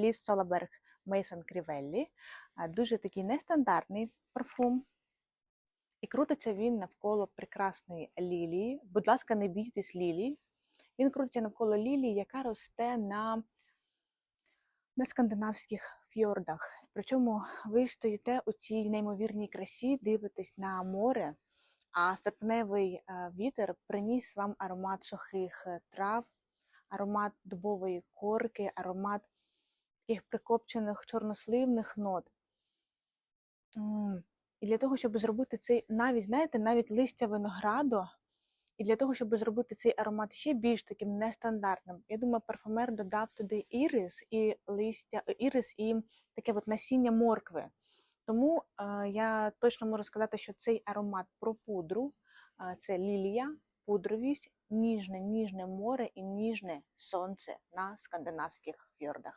Ліс Солаберг Мейсон Крівеллі. Дуже такий нестандартний парфум. І крутиться він навколо прекрасної лілії. Будь ласка, не бійтесь лілії. Він крутиться навколо лілії, яка росте на, на скандинавських фьордах. Причому ви стоїте у цій неймовірній красі, дивитесь на море, а серпневий е, вітер приніс вам аромат сухих е, трав, аромат дубової корки, аромат таких прикопчених чорносливних нот. І для того, щоб зробити цей, навіть, знаєте, навіть листя винограду, і для того, щоб зробити цей аромат ще більш таким нестандартним, я думаю, парфумер додав туди ірис і листя, е, ірис і таке от насіння моркви. Тому е, я точно можу сказати, що цей аромат про пудру е, це лілія, пудровість, ніжне, ніжне море і ніжне сонце на скандинавських фьордах.